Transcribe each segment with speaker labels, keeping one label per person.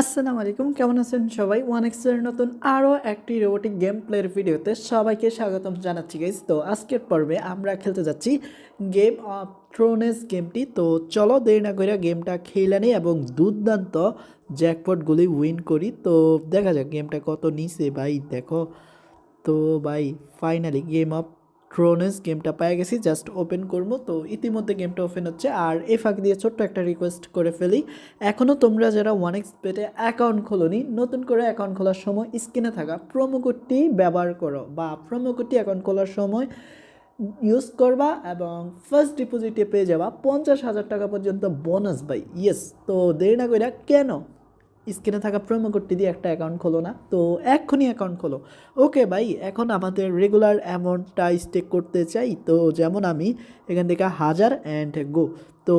Speaker 1: আসসালামু আলাইকুম, কেমন আছেন সবাই? ওয়ান এক্সের নতুন আরও একটি রোবোটিক গেম প্লের ভিডিওতে সবাইকে স্বাগতম জানাচ্ছি গাইজ তো আজকের পর্বে আমরা খেলতে যাচ্ছি গেম অফ থ্রোনেস গেমটি তো চলো দেরি না করে গেমটা খেলে নিই এবং দুর্দান্ত জ্যাকপটগুলি উইন করি। তো দেখা যাক গেমটা কত নিচে, ভাই। দেখো। তো ভাই ফাইনালি গেম অফ থ্রোনেস গেমটা পেয়ে গেছি জাস্ট ওপেন করব। তো ইতিমধ্যে গেমটা ওপেন হচ্ছে, আর এ ফাঁক দিয়ে ছোট্ট একটা রিকোয়েস্ট করে ফেলি। এখনও তোমরা যারা ওয়ান এক্স পেটে অ্যাকাউন্ট খোলোনি, নতুন করে অ্যাকাউন্ট খোলার সময় স্ক্রিনে থাকা কোডটি ব্যবহার করো বা কোডটি অ্যাকাউন্ট খোলার সময় ইউজ করবা এবং ফার্স্ট ডিপোজিটে পেয়ে যাবা পঞ্চাশ হাজার টাকা পর্যন্ত বোনাস বাই ইয়েস তো দেরি না কইরা কেন স্ক্রিনে থাকা প্রোমো কোডটি দিয়ে একটা অ্যাকাউন্ট খোলো না। তো এক্ষুনি অ্যাকাউন্ট খোলো। ওকে ভাই, এখন আমাদের রেগুলার অ্যামাউন্টটা স্টেক করতে চাই। তো যেমন আমি এখান থেকে হাজার অ্যান্ড গো তো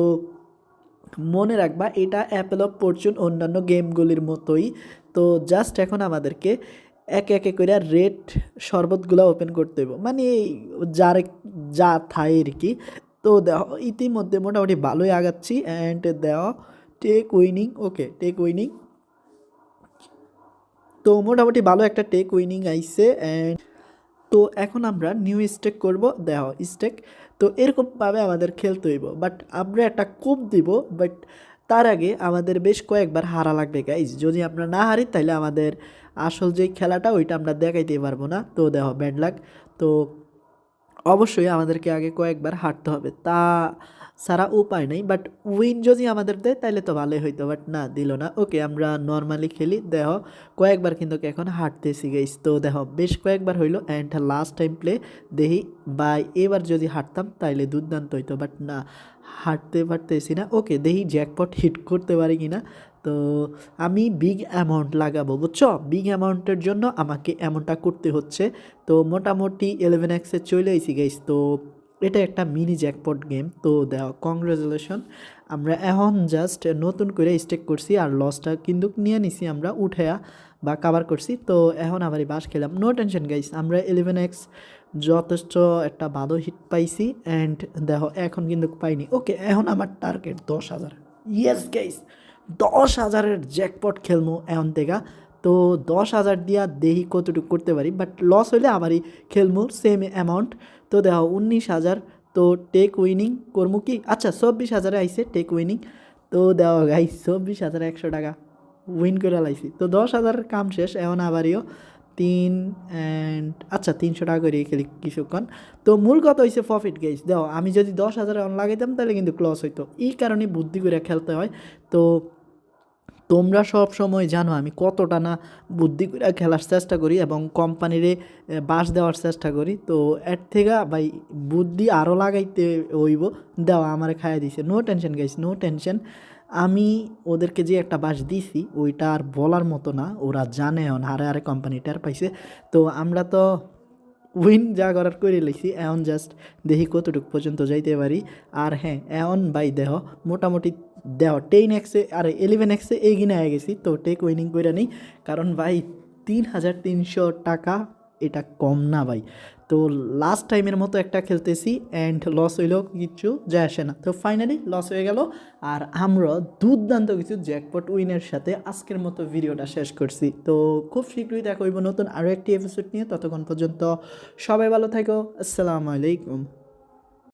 Speaker 1: মনে রাখবা, এটা অ্যাপেল অফ ফরচুন অন্যান্য গেমগুলির মতোই। তো জাস্ট এখন আমাদেরকে একে একে করে রেড শরবতগুলো ওপেন করতে হবে মানে যার যা থাই আর কি। তো ইতিমধ্যে মোটামুটি ভালোই আগাচ্ছি। অ্যান্ড দেওয়া take winning okay take winning তো মোটামুটি ভালো একটা টেক উইনিং আইসে অ্যান্ড তো এখন আমরা নিউ স্টেক করব দেহ স্টেক তো এরকমভাবে আমাদের খেলতে হইব। বাট আমরা একটা কোপ দিব বাট তার আগে আমাদের বেশ কয়েকবার হারা লাগবে গাইজ যদি আমরা না হারি তাহলে আমাদের আসল যে খেলাটা, ওইটা আমরা দেখাইতে পারব না। তো দেহ ব্যাড লাগ তো অবশ্যই আমাদেরকে আগে কয়েকবার হাঁটতে হবে। তা সারা উপায় নেই বাট উইন যদি আমাদের দেয় তাহলে তো ভালোই হইতো বাট না, দিল না। ওকে আমরা নর্মালি খেলি, দেহ। কয়েকবার কিন্তু এখন হাঁটতেছি গেছি তো দেহ, বেশ কয়েকবার হইল অ্যান্ড লাস্ট টাইম প্লে দেখি বা এবার যদি হাঁটতাম, তাইলে দুর্দান্ত হইতো বাট না, হাঁটতে পারতেছি না। ওকে দেখি জ্যাকপট হিট করতে পারি কি না তো আমি বিগ অ্যামাউন্ট লাগাবো, বুঝছ? বিগ অ্যামাউন্টের জন্য আমাকে এমনটা করতে হচ্ছে। তো মোটামুটি ইলেভেন এক্সে চলে আইসি গাইস তো এটা একটা মিনি জ্যাকপট গেম তো দেওয়া কংগ্রেচুলেশন আমরা এখন জাস্ট নতুন করে স্টেক করছি আর লসটা কিন্তু নিয়ে নিছি আমরা উঠেয়া বা কাভার করছি। তো এখন আবার বাস খেলাম। নো টেনশন গাইস আমরা ইলেভেন এক্স যথেষ্ট একটা ভালো হিট পাইছি অ্যান্ড দেখো, এখন কিন্তু পাইনি। ওকে এখন আমার টার্গেট দশ হাজার। ইয়েস গাইস দশ হাজারের জ্যাকপট খেলব এখন থেকে। তো দশ হাজার দিয়া দেহি কতটুকু করতে পারি? বাট লস হইলে আমারই খেলব সেম অ্যামাউন্ট তো দেখো, উনিশ হাজার। তো টেক উইনিং করব কি? আচ্ছা চব্বিশ হাজারে আইসে টেক উইনিং তো দেওয়া গাই চব্বিশ হাজার একশো টাকা উইন করে লাইছি। তো দশ হাজার কাম শেষ, এখন আবারও তিন অ্যান্ড আচ্ছা তিনশো টাকা করে খেলি কিছুক্ষণ। তো মূল কথা হয়েছে প্রফিট গেস দেখো, আমি যদি দশ হাজার অন লাগাইতাম তাহলে কিন্তু ক্লস হইতো। এই কারণে বুদ্ধি করে খেলতে হয়। তো তোমরা সব সময় জানো আমি কতটা না বুদ্ধি করে খেলার চেষ্টা করি এবং কোম্পানিরে বাস দেওয়ার চেষ্টা করি। তো এর থেকে ভাই বুদ্ধি আরও লাগাইতে হইব। দেওয়া আমার খাইয়া দিছে। No tension guys no tension আমি ওদেরকে যে একটা বাস দিছি, ওইটা আর বলার মতো না। ওরা জানে এখন, হারে হারে কোম্পানিটার পাইছে। তো আমরা তো উইন যা করার করে লিখছি এখন জাস্ট দেখি কতটুকু পর্যন্ত যাইতে পারি। আর হ্যাঁ এখন বাই দেহ মোটামুটি দেহ টেন এক্সে আর ইলেভেন এক্সে এগিয়ে হয়ে গেছি, তো টেক উইনিং করে নিই। কারণ ভাই তিন হাজার তিনশো টাকা এটা কম না ভাই। তো লাস্ট টাইমের মতো একটা খেলতেছি অ্যান্ড লস হইলেও কিছু যায় আসে না। তো ফাইনালি লস হয়ে গেল আর আমরা দুর্দান্ত কিছু জ্যাকপট উইনের সাথে আজকের মতো ভিডিওটা শেষ করছি। তো খুব শীঘ্রই দেখা হইব নতুন আরও একটি এপিসোড নিয়ে। ততক্ষণ পর্যন্ত সবাই ভালো থাকো। আসসালামু আলাইকুম।